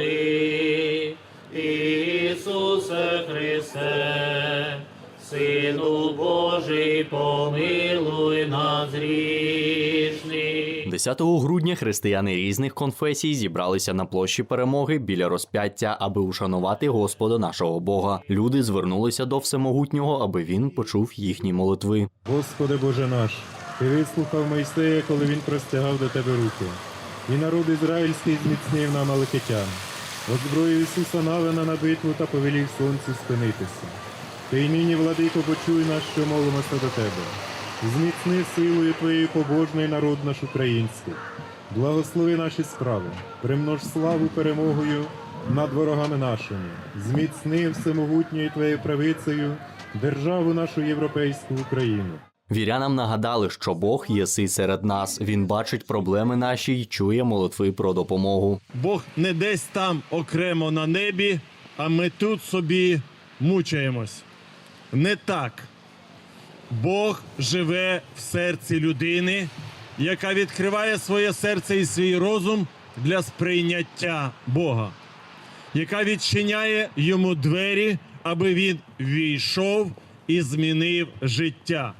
Господи, Ісусе Христе, Сину Божий, помилуй нас грішних. 10 грудня християни різних конфесій зібралися на площі перемоги біля розп'яття, аби ушанувати Господа нашого Бога. Люди звернулися до всемогутнього, аби він почув їхні молитви. Господи Боже наш, Ти вислухав Мойсея, коли він простягав до Тебе руки, і народ ізраїльський зміцнив на Маликитян, озброїв Ісуса Навина на битву та повелів сонцю спинитися. Ти й нині, владико, почуй нас, що молимося до Тебе. Зміцни силою Твоєю побожний народ наш український. Благослови наші справи, примнож славу перемогою над ворогами нашими, зміцни всемогутньою Твоєю правицею державу нашу європейську Україну. Вірянам нагадали, що Бог єси серед нас. Він бачить проблеми наші й чує молитви про допомогу. Бог не десь там окремо на небі, а ми тут собі мучаємось. Не так. Бог живе в серці людини, яка відкриває своє серце і свій розум для сприйняття Бога, яка відчиняє йому двері, аби він війшов і змінив життя.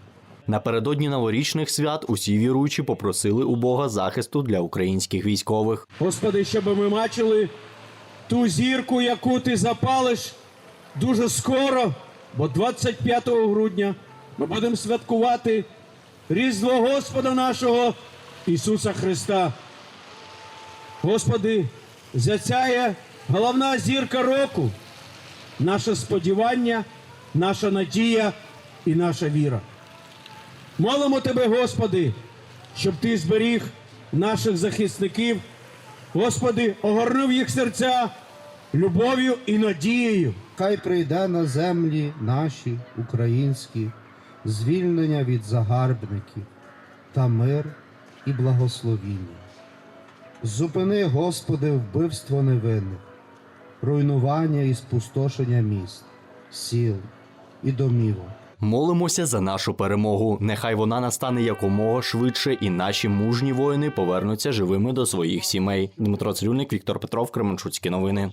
Напередодні новорічних свят усі віруючі попросили у Бога захисту для українських військових. Господи, щоб ми бачили ту зірку, яку ти запалиш дуже скоро, бо 25 грудня ми будемо святкувати Різдво Господа нашого Ісуса Христа. Господи, засяє головна зірка року, наше сподівання, наша надія і наша віра. Молимо Тебе, Господи, щоб Ти зберіг наших захисників, Господи, огорнув їх серця любов'ю і надією. Хай прийде на землі наші українські звільнення від загарбників та мир і благословіння. Зупини, Господи, вбивство невинних, руйнування і спустошення міст, сіл і домівок. Молимося за нашу перемогу. Нехай вона настане якомога швидше, і наші мужні воїни повернуться живими до своїх сімей. Дмитро Цирюльник, Віктор Петров, Кременчуцькі новини.